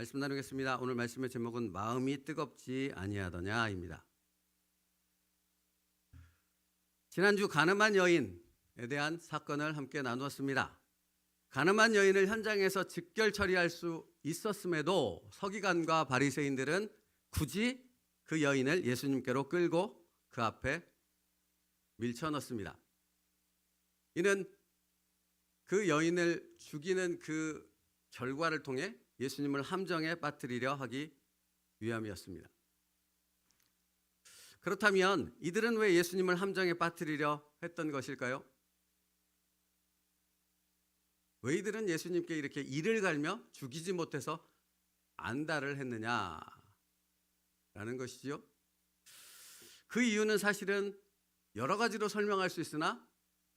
말씀 나누겠습니다. 오늘 말씀의 제목은 마음이 뜨겁지 아니하더냐입니다. 지난주 가늠한 여인에 대한 사건을 함께 나누었습니다. 가늠한 여인을 현장에서 직결 처리할 수 있었음에도 서기관과 바리새인들은 굳이 그 여인을 예수님께로 끌고 그 앞에 밀쳐 넣습니다. 이는 그 여인을 죽이는 그 결과를 통해 예수님을 함정에 빠뜨리려 하기 위함이었습니다. 그렇다면 이들은 왜 예수님을 함정에 빠뜨리려 했던 것일까요? 왜 이들은 예수님께 이렇게 이를 갈며 죽이지 못해서 안달을 했느냐 라는 것이지요. 그 이유는 사실은 여러 가지로 설명할 수 있으나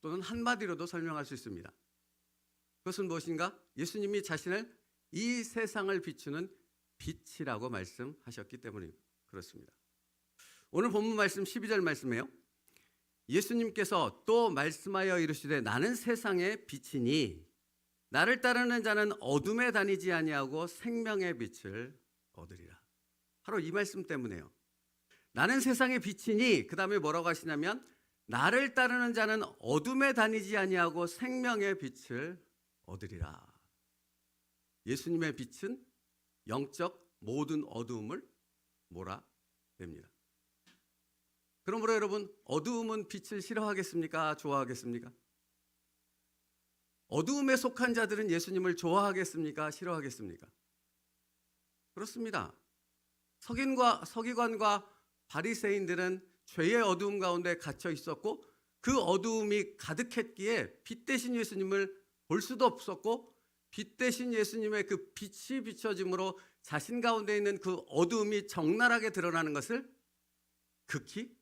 또는 한마디로도 설명할 수 있습니다. 그것은 무엇인가? 예수님이 자신을 이 세상을 비추는 빛이라고 말씀하셨기 때문에 그렇습니다. 오늘 본문 말씀 12절 말씀에요. 예수님께서 또 말씀하여 이르시되 나는 세상의 빛이니 나를 따르는 자는 어둠에 다니지 아니하고 생명의 빛을 얻으리라. 바로 이 말씀 때문에요. 나는 세상의 빛이니 그다음에 뭐라고 하시냐면 나를 따르는 자는 어둠에 다니지 아니하고 생명의 빛을 얻으리라. 예수님의 빛은 영적 모든 어두움을 몰아냅니다. 그러므로 여러분 어두움은 빛을 싫어하겠습니까? 좋아하겠습니까? 어두움에 속한 자들은 예수님을 좋아하겠습니까? 싫어하겠습니까? 그렇습니다. 서긴과 서기관과 바리새인들은 죄의 어두움 가운데 갇혀 있었고 그 어두움이 가득했기에 빛 대신 예수님을 볼 수도 없었고 빛 대신 예수님의 그 빛이 비춰짐으로 자신 가운데 있는 그 어두움이 적나라하게 드러나는 것을 극히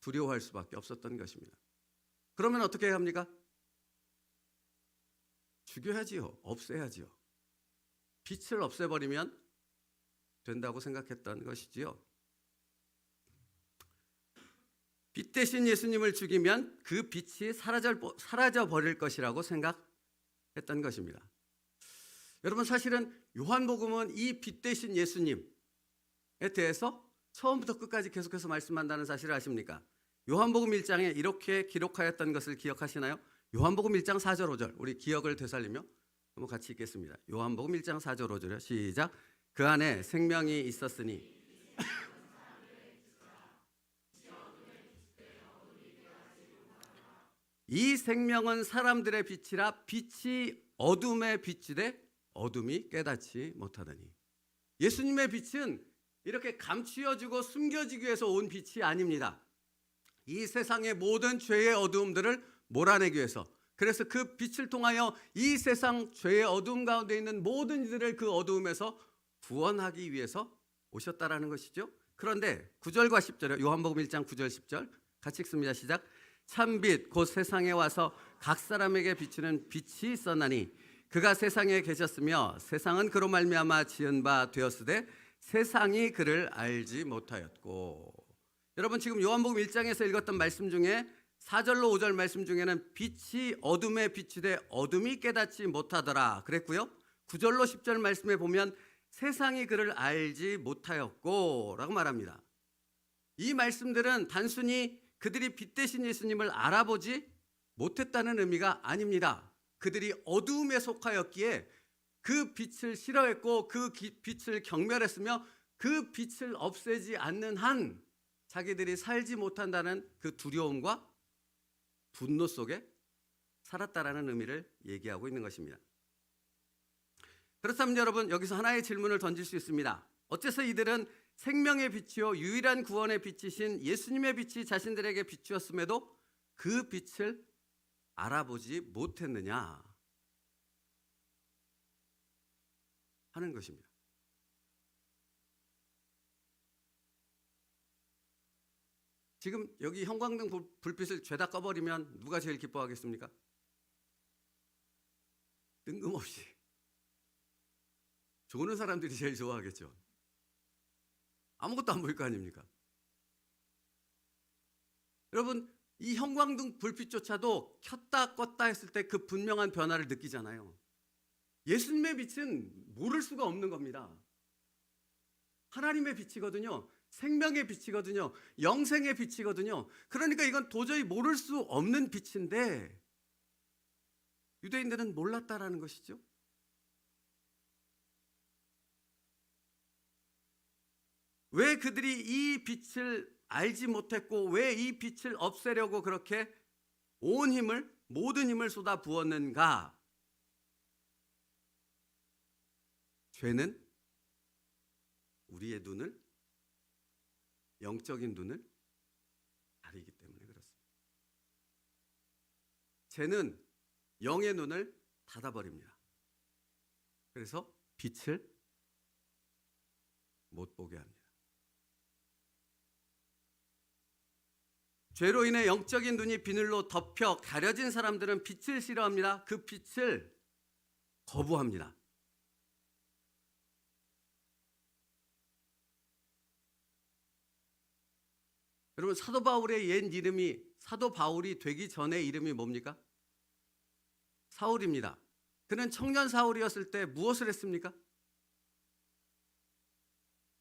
두려워할 수밖에 없었던 것입니다. 그러면 어떻게 해야 합니까? 죽여야지요. 없애야지요. 빛을 없애버리면 된다고 생각했던 것이지요. 빛 대신 예수님을 죽이면 그 빛이 사라져, 사라져 버릴 것이라고 생각 했던 것입니다. 여러분 사실은 요한복음은 이 빛 대신 예수님에 대해서 처음부터 끝까지 계속해서 말씀한다는 사실을 아십니까? 요한복음 1장에 이렇게 기록하였던 것을 기억하시나요? 요한복음 1장 4절 5절 우리 기억을 되살리며 한번 같이 읽겠습니다. 요한복음 1장 4절 5절요. 시작. 그 안에 생명이 있었으니 이 생명은 사람들의 빛이라 빛이 어둠에 비치되 어둠이 깨닫지 못하더니 예수님의 빛은 이렇게 감추어지고 숨겨지기 위해서 온 빛이 아닙니다. 이 세상의 모든 죄의 어두움들을 몰아내기 위해서 그래서 그 빛을 통하여 이 세상 죄의 어두움 가운데 있는 모든 이들을 그 어두움에서 구원하기 위해서 오셨다라는 것이죠. 그런데 9절과 10절에 요한복음 1장 9절 10절 같이 읽습니다. 시작. 참빛 곧 세상에 와서 각 사람에게 비추는 빛이 있었나니 그가 세상에 계셨으며 세상은 그로 말미암아 지은 바 되었으되 세상이 그를 알지 못하였고 여러분 지금 요한복음 1장에서 읽었던 말씀 중에 4절로 5절 말씀 중에는 빛이 어둠에 비치되 어둠이 깨닫지 못하더라 그랬고요. 9절로 10절 말씀에 보면 세상이 그를 알지 못하였고 라고 말합니다. 이 말씀들은 단순히 그들이 빛 대신 예수님을 알아보지 못했다는 의미가 아닙니다. 그들이 어두움에 속하였기에 그 빛을 싫어했고 그 빛을 경멸했으며 그 빛을 없애지 않는 한 자기들이 살지 못한다는 그 두려움과 분노 속에 살았다라는 의미를 얘기하고 있는 것입니다. 그렇다면 여러분 여기서 하나의 질문을 던질 수 있습니다. 어째서 이들은 생명의 빛이요 유일한 구원의 빛이신 예수님의 빛이 자신들에게 비추었음에도 그 빛을 알아보지 못했느냐 하는 것입니다. 지금 여기 형광등 불빛을 죄다 꺼버리면 누가 제일 기뻐하겠습니까? 뜬금없이 좋은 사람들이 제일 좋아하겠죠. 아무것도 안 보일 거 아닙니까? 여러분, 이 형광등 불빛조차도 켰다 껐다 했을 때 그 분명한 변화를 느끼잖아요. 예수님의 빛은 모를 수가 없는 겁니다. 하나님의 빛이거든요. 생명의 빛이거든요. 영생의 빛이거든요. 그러니까 이건 도저히 모를 수 없는 빛인데 유대인들은 몰랐다라는 것이죠. 왜 그들이 이 빛을 알지 못했고 왜 이 빛을 없애려고 그렇게 온 힘을 모든 힘을 쏟아 부었는가? 죄는 우리의 눈을 영적인 눈을 가리기 때문에 그렇습니다. 죄는 영의 눈을 닫아 버립니다. 그래서 빛을 못 보게 합니다. 죄로 인해 영적인 눈이 비늘로 덮여 가려진 사람들은 빛을 싫어합니다. 그 빛을 거부합니다. 여러분 사도 바울의 옛 이름이 사도 바울이 되기 전의 이름이 뭡니까? 사울입니다. 그는 청년 사울이었을 때 무엇을 했습니까?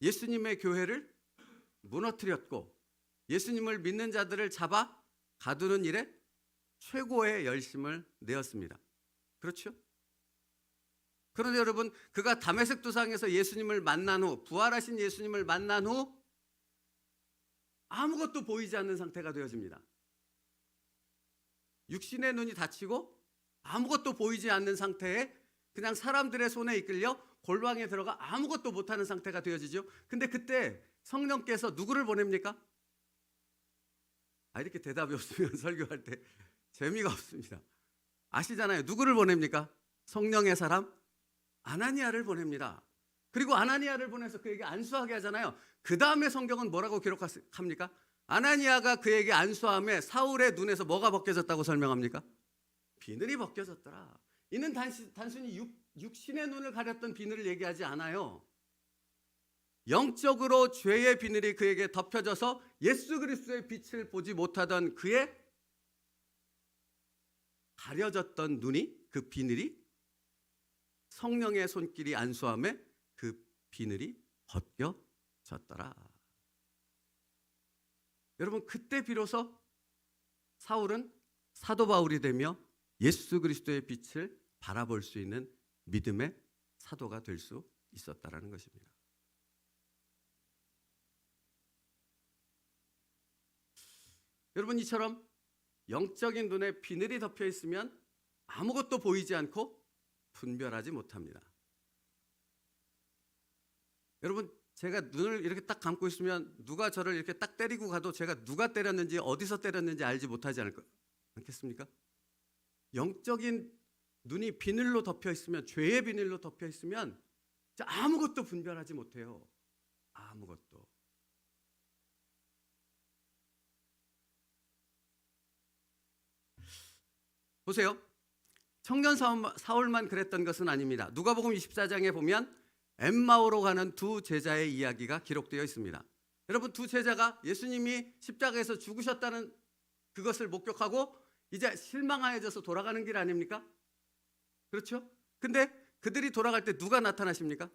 예수님의 교회를 무너뜨렸고 예수님을 믿는 자들을 잡아 가두는 일에 최고의 열심을 내었습니다. 그렇죠? 그런데 여러분 그가 담에색 도상에서 예수님을 만난 후 부활하신 예수님을 만난 후 아무것도 보이지 않는 상태가 되어집니다. 육신의 눈이 닫히고 아무것도 보이지 않는 상태에 그냥 사람들의 손에 이끌려 골방에 들어가 아무것도 못하는 상태가 되어지죠. 근데 그때 성령께서 누구를 보냅니까? 아 이렇게 대답이 없으면 설교할 때 재미가 없습니다. 아시잖아요. 누구를 보냅니까? 성령의 사람 아나니아를 보냅니다. 그리고 아나니아를 보내서 그에게 안수하게 하잖아요. 그 다음에 성경은 뭐라고 기록합니까? 아나니아가 그에게 안수함에 사울의 눈에서 뭐가 벗겨졌다고 설명합니까? 비늘이 벗겨졌더라. 이는 단순히 육, 육신의 눈을 가렸던 비늘을 얘기하지 않아요. 영적으로 죄의 비늘이 그에게 덮여져서 예수 그리스도의 빛을 보지 못하던 그의 가려졌던 눈이 그 비늘이 성령의 손길이 안수함에 그 비늘이 벗겨졌더라. 여러분 그때 비로소 사울은 사도 바울이 되며 예수 그리스도의 빛을 바라볼 수 있는 믿음의 사도가 될 수 있었다라는 것입니다. 여러분 이처럼 영적인 눈에 비늘이 덮여 있으면 아무것도 보이지 않고 분별하지 못합니다. 여러분 제가 눈을 이렇게 딱 감고 있으면 누가 저를 이렇게 딱 때리고 가도 제가 누가 때렸는지 어디서 때렸는지 알지 못하지 않을 거 않겠습니까? 영적인 눈이 비늘로 덮여 있으면 죄의 비늘로 덮여 있으면 아무것도 분별하지 못해요. 아무것도. 보세요. 청년 사울만 그랬던 것은 아닙니다. 누가복음 24장에 보면 엠마오로 가는 두 제자의 이야기가 기록되어 있습니다. 여러분 두 제자가 예수님이 십자가에서 죽으셨다는 그것을 목격하고 이제 실망하여져서 돌아가는 길 아닙니까? 그렇죠? 근데 그들이 돌아갈 때 누가 나타나십니까?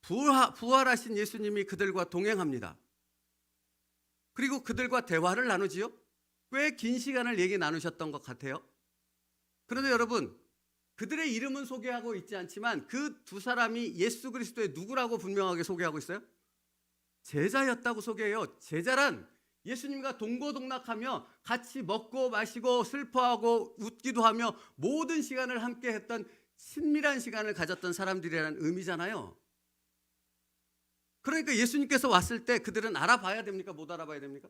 부활, 부활하신 예수님이 그들과 동행합니다. 그리고 그들과 대화를 나누지요? 꽤 긴 시간을 얘기 나누셨던 것 같아요. 그런데 여러분, 그들의 이름은 소개하고 있지 않지만 그 두 사람이 예수 그리스도의 누구라고 분명하게 소개하고 있어요? 제자였다고 소개해요. 제자란 예수님과 동고동락하며 같이 먹고 마시고 슬퍼하고 웃기도 하며 모든 시간을 함께 했던 친밀한 시간을 가졌던 사람들이라는 의미잖아요. 그러니까 예수님께서 왔을 때 그들은 알아봐야 됩니까? 못 알아봐야 됩니까?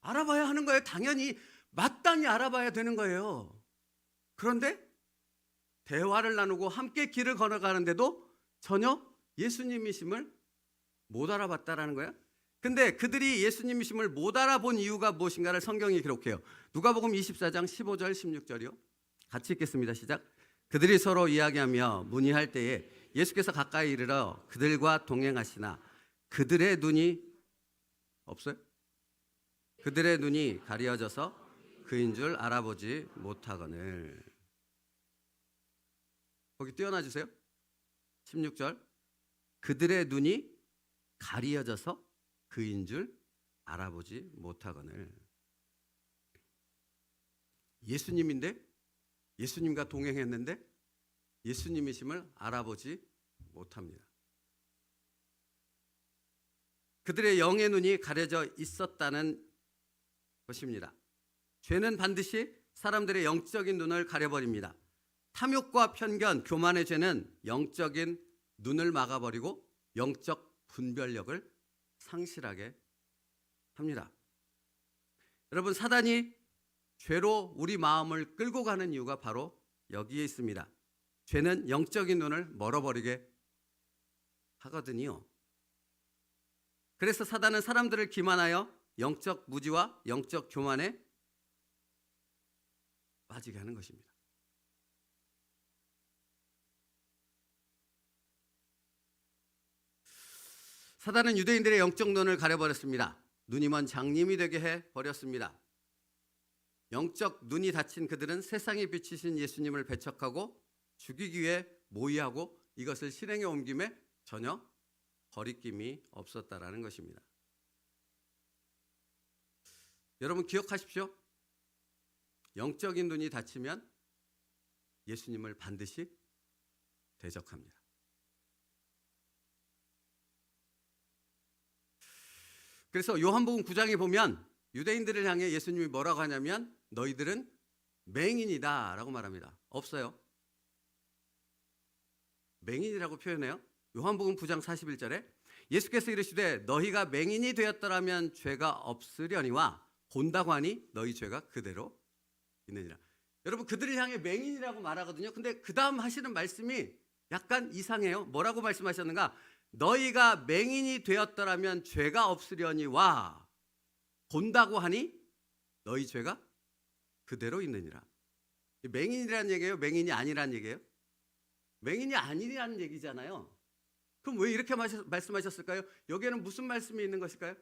알아봐야 하는 거예요. 당연히 마땅히 알아봐야 되는 거예요. 그런데 대화를 나누고 함께 길을 걸어가는데도 전혀 예수님이심을 못 알아봤다라는 거야. 근데 그들이 예수님이심을 못 알아본 이유가 무엇인가를 성경이 기록해요. 누가복음 24장 15절 16절이요. 같이 읽겠습니다. 시작. 그들이 서로 이야기하며 문의할 때에 예수께서 가까이 이르러 그들과 동행하시나 그들의 눈이 없어요? 그들의 눈이 가려져서 그인 줄 알아보지 못하거늘. 거기 띄어놔 주세요. 16절. 그들의 눈이 가리어져서 그인 줄 알아보지 못하거늘. 예수님인데 예수님과 동행했는데 예수님이심을 알아보지 못합니다. 그들의 영의 눈이 가려져 있었다는 것입니다. 죄는 반드시 사람들의 영적인 눈을 가려버립니다. 탐욕과 편견, 교만의 죄는 영적인 눈을 막아버리고 영적 분별력을 상실하게 합니다. 여러분, 사단이 죄로 우리 마음을 끌고 가는 이유가 바로 여기에 있습니다. 죄는 영적인 눈을 멀어버리게 하거든요. 그래서 사단은 사람들을 기만하여 영적 무지와 영적 교만에 빠지게 하는 것입니다. 사단은 유대인들의 영적 눈을 가려버렸습니다. 눈이 먼 장님이 되게 해 버렸습니다. 영적 눈이 닫힌 그들은 세상에 비치신 예수님을 배척하고 죽이기 위해 모의하고 이것을 실행에 옮김에 전혀 거리낌이 없었다라는 것입니다. 여러분 기억하십시오. 영적인 눈이 닫히면 예수님을 반드시 대적합니다. 그래서 요한복음 9장에 보면 유대인들을 향해 예수님이 뭐라고 하냐면 너희들은 맹인이다 라고 말합니다. 없어요. 맹인이라고 표현해요. 요한복음 9장 41절에 예수께서 이르시되 너희가 맹인이 되었더라면 죄가 없으려니와 본다고 하니 너희 죄가 그대로 있느니라. 여러분 그들을 향해 맹인이라고 말하거든요. 근데 그 다음 하시는 말씀이 약간 이상해요. 뭐라고 말씀하셨는가? 너희가 맹인이 되었더라면 죄가 없으려니와 본다고 하니 너희 죄가 그대로 있느니라. 맹인이라는 얘기예요? 맹인이 아니라는 얘기예요? 맹인이 아니라는 얘기잖아요. 그럼 왜 이렇게 말씀하셨을까요? 여기에는 무슨 말씀이 있는 것일까요?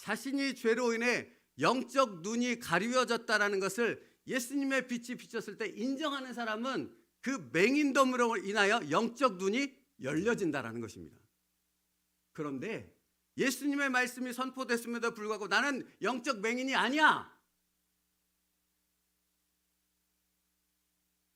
자신이 죄로 인해 영적 눈이 가리워졌다라는 것을 예수님의 빛이 비쳤을 때 인정하는 사람은 그 맹인됨으로 인하여 영적 눈이 열려진다라는 것입니다. 그런데 예수님의 말씀이 선포됐음에도 불구하고 나는 영적 맹인이 아니야.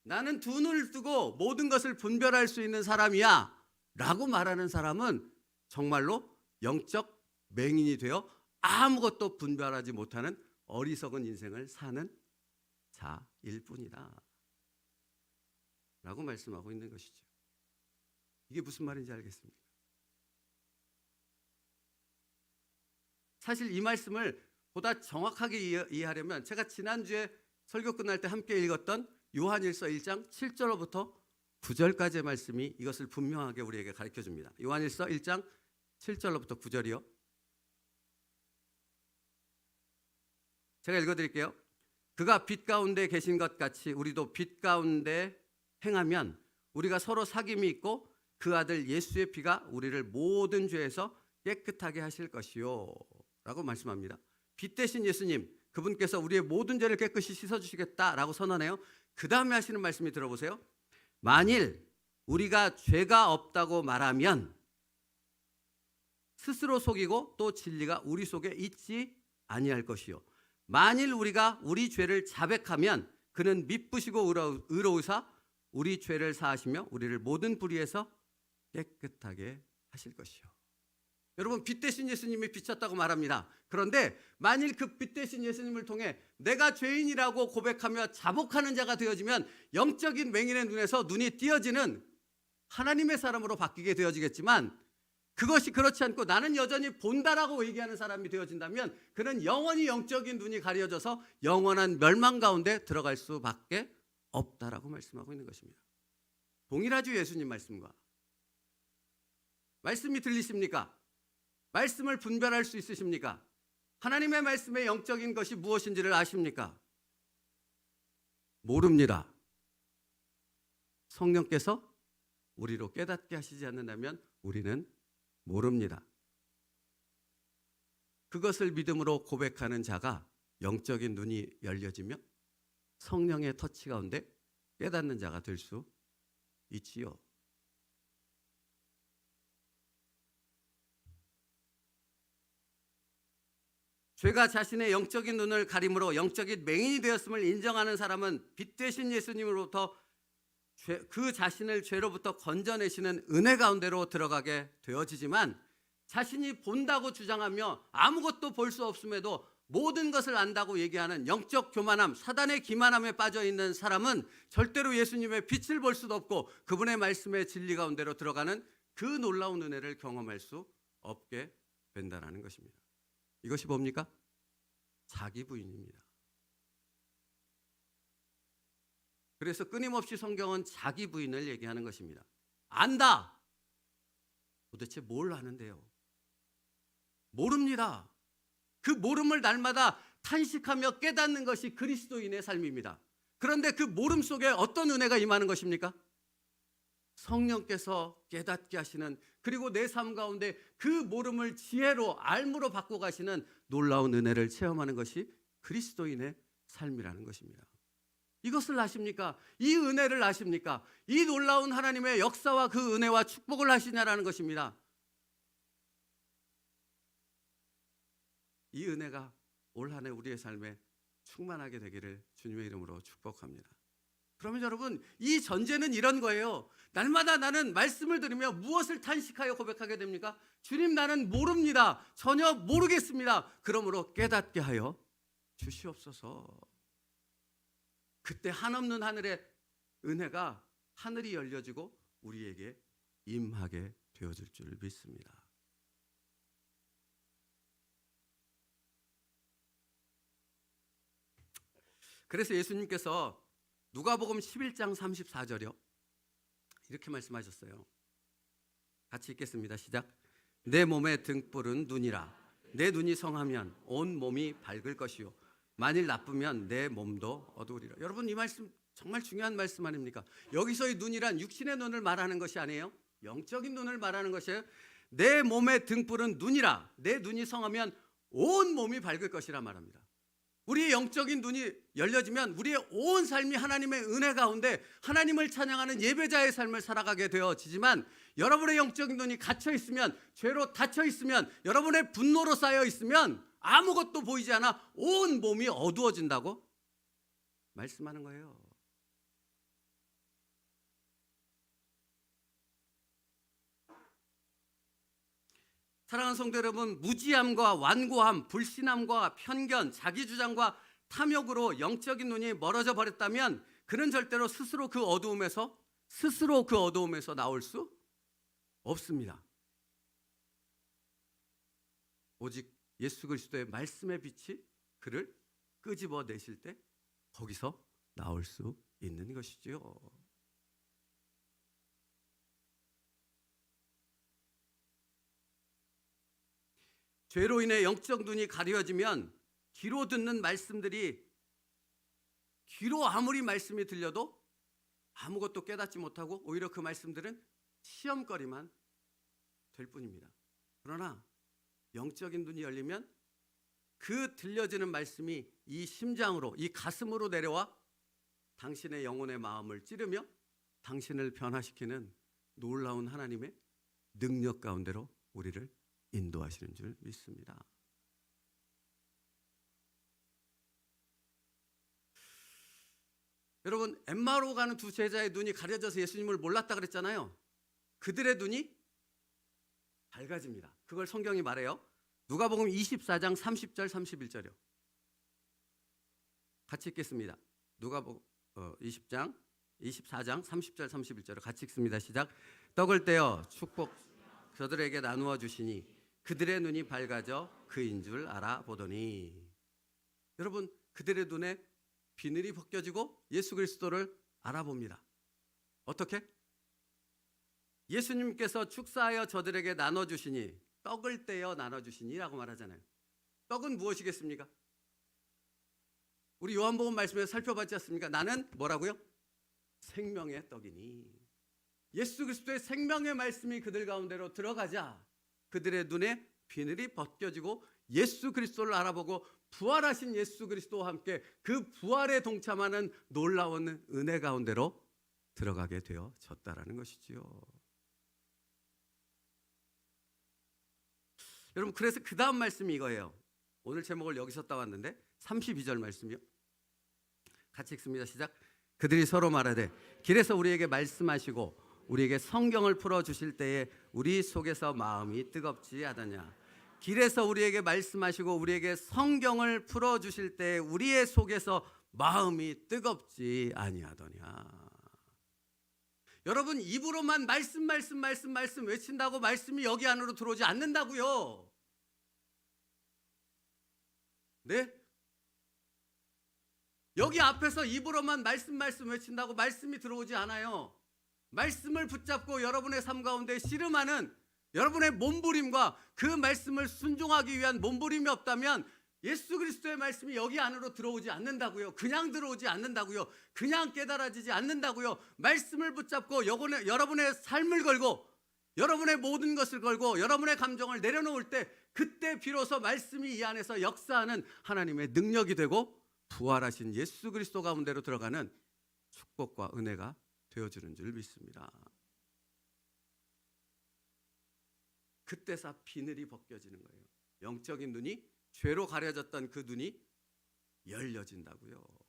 나는 두 눈을 뜨고 모든 것을 분별할 수 있는 사람이야. 라고 말하는 사람은 정말로 영적 맹인이 되어 아무것도 분별하지 못하는 어리석은 인생을 사는 자일 뿐이다. 라고 말씀하고 있는 것이죠. 이게 무슨 말인지 알겠습니까? 사실 이 말씀을 보다 정확하게 이해하려면 제가 지난주에 설교 끝날 때 함께 읽었던 요한일서 1장 7절로부터 9절까지의 말씀이 이것을 분명하게 우리에게 가르쳐 줍니다. 요한일서 1장 7절로부터 9절이요. 제가 읽어 드릴게요. 그가 빛 가운데 계신 것 같이 우리도 빛 가운데 행하면 우리가 서로 사귐이 있고 그 아들 예수의 피가 우리를 모든 죄에서 깨끗하게 하실 것이요. 라고 말씀합니다. 빛 대신 예수님, 그분께서 우리의 모든 죄를 깨끗이 씻어주시겠다라고 선언해요. 그 다음에 하시는 말씀이 들어보세요. 만일 우리가 죄가 없다고 말하면 스스로 속이고 또 진리가 우리 속에 있지 아니할 것이요. 만일 우리가 우리 죄를 자백하면 그는 미쁘시고 의로우사 우리 죄를 사하시며 우리를 모든 불의에서 깨끗하게 하실 것이요. 여러분 빛 대신 예수님이 비쳤다고 말합니다. 그런데 만일 그 빛 대신 예수님을 통해 내가 죄인이라고 고백하며 자복하는 자가 되어지면 영적인 맹인의 눈에서 눈이 띄어지는 하나님의 사람으로 바뀌게 되어지겠지만 그것이 그렇지 않고 나는 여전히 본다라고 얘기하는 사람이 되어진다면 그는 영원히 영적인 눈이 가려져서 영원한 멸망 가운데 들어갈 수밖에 없다라고 말씀하고 있는 것입니다. 동일하죠 예수님 말씀과. 말씀이 들리십니까? 말씀을 분별할 수 있으십니까? 하나님의 말씀의 영적인 것이 무엇인지를 아십니까? 모릅니다. 성령께서 우리로 깨닫게 하시지 않는다면 우리는 모릅니다. 그것을 믿음으로 고백하는 자가 영적인 눈이 열려지며 성령의 터치 가운데 깨닫는 자가 될 수 있지요. 죄가 자신의 영적인 눈을 가림으로 영적인 맹인이 되었음을 인정하는 사람은 빛 대신 예수님으로부터 죄- 그 자신을 죄로부터 건져내시는 은혜 가운데로 들어가게 되어지지만 자신이 본다고 주장하며 아무것도 볼 수 없음에도 모든 것을 안다고 얘기하는 영적 교만함, 사단의 기만함에 빠져 있는 사람은 절대로 예수님의 빛을 볼 수도 없고 그분의 말씀의 진리 가운데로 들어가는 그 놀라운 은혜를 경험할 수 없게 된다는 것입니다. 이것이 뭡니까? 자기 부인입니다. 그래서 끊임없이 성경은 자기 부인을 얘기하는 것입니다. 안다. 도대체 뭘 아는데요? 모릅니다. 그 모름을 날마다 탄식하며 깨닫는 것이 그리스도인의 삶입니다. 그런데 그 모름 속에 어떤 은혜가 임하는 것입니까? 성령께서 깨닫게 하시는 그리고 내 삶 가운데 그 모름을 지혜로 알무로 바꿔 가시는 놀라운 은혜를 체험하는 것이 그리스도인의 삶이라는 것입니다. 이것을 아십니까? 이 은혜를 아십니까? 이 놀라운 하나님의 역사와 그 은혜와 축복을 하시냐라는 것입니다. 이 은혜가 올 한해 우리의 삶에 충만하게 되기를 주님의 이름으로 축복합니다. 그러면 여러분, 이 전제는 이런 거예요. 날마다 나는 말씀을 들으며 무엇을 탄식하여 고백하게 됩니까? 주님 나는 모릅니다. 전혀 모르겠습니다. 그러므로 깨닫게 하여 주시옵소서. 그때 한없는 하늘의 은혜가 하늘이 열려지고 우리에게 임하게 되어질 줄 믿습니다. 그래서 예수님께서 누가복음 11장 34절이요. 이렇게 말씀하셨어요. 같이 읽겠습니다. 시작. 내 몸의 등불은 눈이라. 내 눈이 성하면 온 몸이 밝을 것이요. 만일 나쁘면 내 몸도 어두우리라. 여러분 이 말씀 정말 중요한 말씀 아닙니까? 여기서의 눈이란 육신의 눈을 말하는 것이 아니에요. 영적인 눈을 말하는 것이에요. 내 몸의 등불은 눈이라. 내 눈이 성하면 온 몸이 밝을 것이라 말합니다. 우리의 영적인 눈이 열려지면 우리의 온 삶이 하나님의 은혜 가운데 하나님을 찬양하는 예배자의 삶을 살아가게 되어지지만 여러분의 영적인 눈이 갇혀 있으면 죄로 닫혀 있으면 여러분의 분노로 쌓여 있으면 아무것도 보이지 않아 온 몸이 어두워진다고 말씀하는 거예요. 사랑하는 성도 여러분, 무지함과 완고함, 불신함과 편견, 자기 주장과 탐욕으로 영적인 눈이 멀어져 버렸다면 그는 절대로 스스로 그 어두움에서 스스로 그 어두움에서 나올 수 없습니다. 오직 예수 그리스도의 말씀의 빛이 그를 끄집어 내실 때 거기서 나올 수 있는 것이지요. 죄로 인해 영적 눈이 가려지면 귀로 듣는 말씀들이 귀로 아무리 말씀이 들려도 아무것도 깨닫지 못하고 오히려 그 말씀들은 시험거리만 될 뿐입니다. 그러나 영적인 눈이 열리면 그 들려지는 말씀이 이 심장으로, 이 가슴으로 내려와 당신의 영혼의 마음을 찌르며 당신을 변화시키는 놀라운 하나님의 능력 가운데로 우리를 인도하시는 줄 믿습니다. 여러분 엠마로 가는 두 제자의 눈이 가려져서 예수님을 몰랐다 그랬잖아요. 그들의 눈이 밝아집니다. 그걸 성경이 말해요. 누가복음 24장 30절 31절이요. 같이 읽겠습니다. 누가복음 어, 20장 24장 30절 31절을 같이 읽습니다. 시작. 떡을 떼어 축복 저들에게 나누어 주시니 그들의 눈이 밝아져 그인 줄 알아보더니 여러분 그들의 눈에 비늘이 벗겨지고 예수 그리스도를 알아봅니다. 어떻게? 예수님께서 축사하여 저들에게 나눠 주시니 떡을 떼어 나눠 주시니라고 말하잖아요. 떡은 무엇이겠습니까? 우리 요한복음 말씀에서 살펴봤지 않습니까? 나는 뭐라고요? 생명의 떡이니. 예수 그리스도의 생명의 말씀이 그들 가운데로 들어가자 그들의 눈에 비늘이 벗겨지고 예수 그리스도를 알아보고 부활하신 예수 그리스도와 함께 그 부활에 동참하는 놀라운 은혜 가운데로 들어가게 되어졌다라는 것이지요. 여러분 그래서 그 다음 말씀이 이거예요. 오늘 제목을 여기서 따왔는데 32절 말씀이요. 같이 읽습니다. 시작. 그들이 서로 말하되 길에서 우리에게 말씀하시고 우리에게 성경을 풀어 주실 때에 우리 속에서 마음이 뜨겁지 하더냐. 길에서 우리에게 말씀하시고 우리에게 성경을 풀어 주실 때에 우리의 속에서 마음이 뜨겁지 아니하더냐. 여러분 입으로만 말씀 말씀 말씀 말씀 외친다고 말씀이 여기 안으로 들어오지 않는다고요. 네? 여기 앞에서 입으로만 말씀 말씀 외친다고 말씀이 들어오지 않아요. 말씀을 붙잡고 여러분의 삶 가운데 씨름하는 여러분의 몸부림과 그 말씀을 순종하기 위한 몸부림이 없다면 예수 그리스도의 말씀이 여기 안으로 들어오지 않는다고요. 그냥 들어오지 않는다고요. 그냥 깨달아지지 않는다고요. 말씀을 붙잡고 여러분의, 여러분의 삶을 걸고 여러분의 모든 것을 걸고 여러분의 감정을 내려놓을 때 그때 비로소 말씀이 이 안에서 역사하는 하나님의 능력이 되고 부활하신 예수 그리스도 가운데로 들어가는 축복과 은혜가 되어주는 줄 믿습니다. 그때서 비늘이 벗겨지는 거예요. 영적인 눈이 죄로 가려졌던 그 눈이 열려진다고요.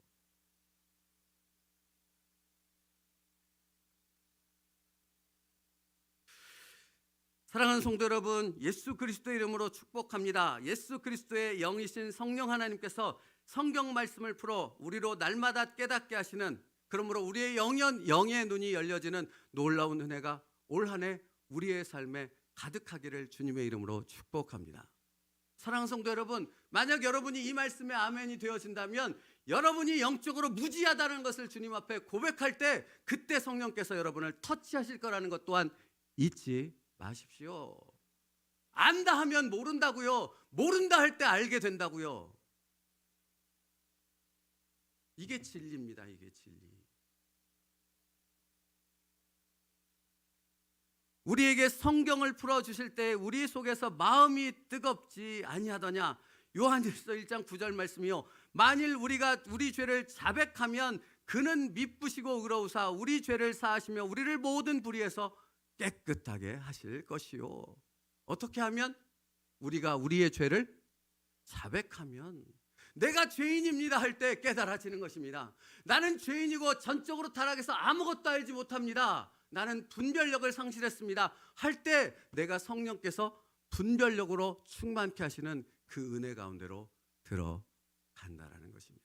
사랑하는 성도 여러분, 예수 그리스도의 이름으로 축복합니다. 예수 그리스도의 영이신 성령 하나님께서 성경 말씀을 풀어 우리로 날마다 깨닫게 하시는 그러므로 우리의 영연 영의 눈이 열려지는 놀라운 은혜가 올 한해 우리의 삶에 가득하기를 주님의 이름으로 축복합니다. 사랑하는 성도 여러분, 만약 여러분이 이 말씀에 아멘이 되어진다면 여러분이 영적으로 무지하다는 것을 주님 앞에 고백할 때 그때 성령께서 여러분을 터치하실 거라는 것 또한 잊지 마십시오. 안다 하면 모른다고요. 모른다 할 때 알게 된다고요. 이게 진리입니다. 이게 진리. 우리에게 성경을 풀어 주실 때 우리 속에서 마음이 뜨겁지 아니하더냐. 요한일서 1장 9절 말씀이요. 만일 우리가 우리 죄를 자백하면 그는 미쁘시고 의로우사 우리 죄를 사하시며 우리를 모든 불의에서 깨끗하게 하실 것이요. 어떻게 하면 우리가 우리의 죄를 자백하면 내가 죄인입니다 할 때 깨달아지는 것입니다. 나는 죄인이고 전적으로 타락해서 아무것도 알지 못합니다. 나는 분별력을 상실했습니다. 할 때 내가 성령께서 분별력으로 충만케 하시는 그 은혜 가운데로 들어간다라는 것입니다.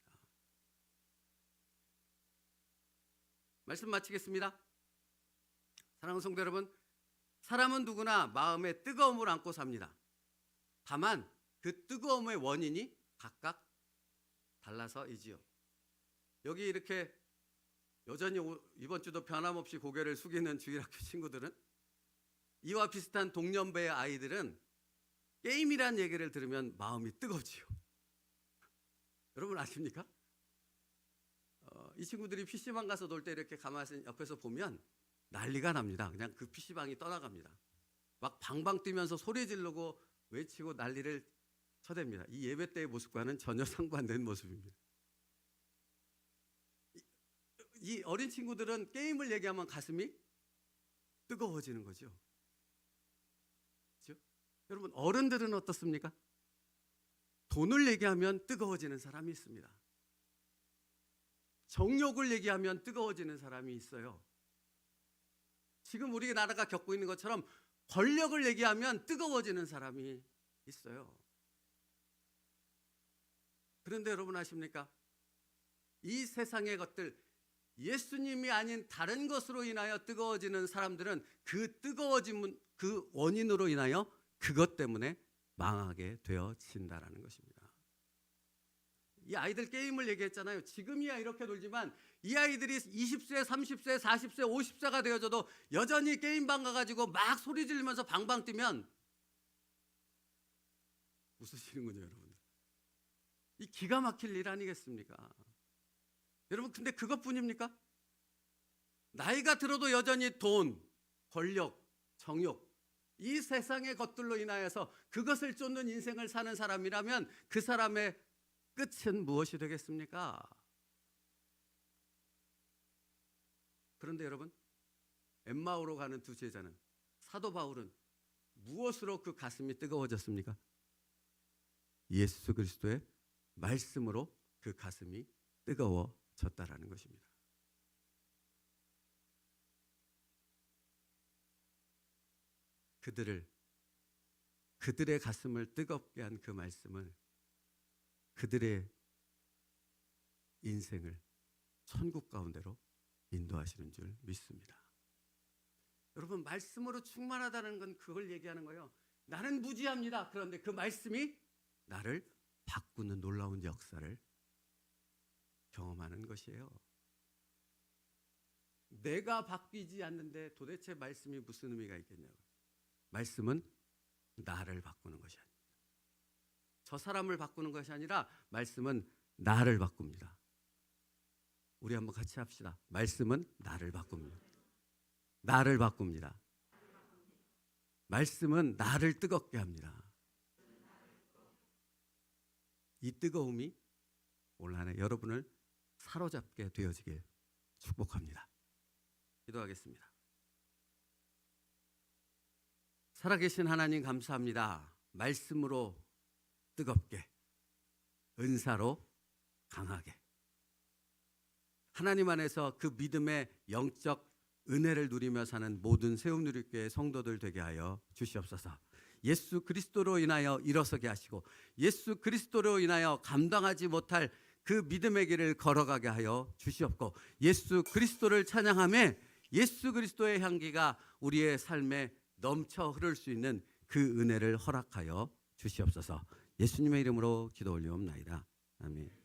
말씀 마치겠습니다. 사랑하는 성도 여러분, 사람은 누구나 마음에 뜨거움을 안고 삽니다. 다만 그 뜨거움의 원인이 각각 달라서이지요. 여기 이렇게 여전히 이번 주도 변함없이 고개를 숙이는 주일학교 친구들은 이와 비슷한 동년배의 아이들은 게임이란 얘기를 들으면 마음이 뜨겁지요. 여러분 아십니까? 어, 이 친구들이 PC방 가서 놀 때 이렇게 가만히 옆에서 보면 난리가 납니다. 그냥 그 PC방이 떠나갑니다. 막 방방 뛰면서 소리 지르고 외치고 난리를 쳐댑니다. 이 예배 때의 모습과는 전혀 상반된 모습입니다. 이 어린 친구들은 게임을 얘기하면 가슴이 뜨거워지는 거죠. 그렇죠? 여러분 어른들은 어떻습니까? 돈을 얘기하면 뜨거워지는 사람이 있습니다. 정욕을 얘기하면 뜨거워지는 사람이 있어요. 지금 우리 나라가 겪고 있는 것처럼 권력을 얘기하면 뜨거워지는 사람이 있어요. 그런데 여러분 아십니까? 이 세상의 것들 예수님이 아닌 다른 것으로 인하여 뜨거워지는 사람들은 그 뜨거워짐 그 원인으로 인하여 그것 때문에 망하게 되어진다라는 것입니다. 이 아이들 게임을 얘기했잖아요. 지금이야 이렇게 놀지만 이 아이들이 20세, 30세, 40세, 50세가 되어져도 여전히 게임방 가가지고 막 소리 지르면서 방방 뛰면 웃으시는군요, 여러분. 이 기가 막힐 일 아니겠습니까? 여러분, 근데 그것뿐입니까? 나이가 들어도 여전히 돈, 권력, 정욕, 이 세상의 것들로 인하여서 그것을 쫓는 인생을 사는 사람이라면 그 사람의 끝은 무엇이 되겠습니까? 그런데 여러분, 엠마오로 가는 두 제자는 사도 바울은 무엇으로 그 가슴이 뜨거워졌습니까? 예수 그리스도의 말씀으로 그 가슴이 뜨거워졌다라는 것입니다. 그들을 그들의 가슴을 뜨겁게 한 그 말씀을 그들의 인생을 천국 가운데로 인도하시는 줄 믿습니다. 여러분 말씀으로 충만하다는 건 그걸 얘기하는 거예요. 나는 무지합니다. 그런데 그 말씀이 나를 바꾸는 놀라운 역사를 경험하는 것이에요. 내가 바뀌지 않는데 도대체 말씀이 무슨 의미가 있겠냐고. 말씀은 나를 바꾸는 것이 아닙니다. 저 사람을 바꾸는 것이 아니라 말씀은 나를 바꿉니다. 우리 한번 같이 합시다. 말씀은 나를 바꿉니다. 나를 바꿉니다. 말씀은 나를 뜨겁게 합니다. 이 뜨거움이 올 한해 여러분을 사로잡게 되어지길 축복합니다. 기도하겠습니다. 살아계신 하나님 감사합니다. 말씀으로 뜨겁게, 은사로 강하게. 하나님 안에서 그 믿음의 영적 은혜를 누리며 사는 모든 세움누리교회 성도들 되게 하여 주시옵소서. 예수 그리스도로 인하여 일어서게 하시고 예수 그리스도로 인하여 감당하지 못할 그 믿음의 길을 걸어가게 하여 주시옵고 예수 그리스도를 찬양함에 예수 그리스도의 향기가 우리의 삶에 넘쳐 흐를 수 있는 그 은혜를 허락하여 주시옵소서. 예수님의 이름으로 기도 올리옵나이다. 아멘.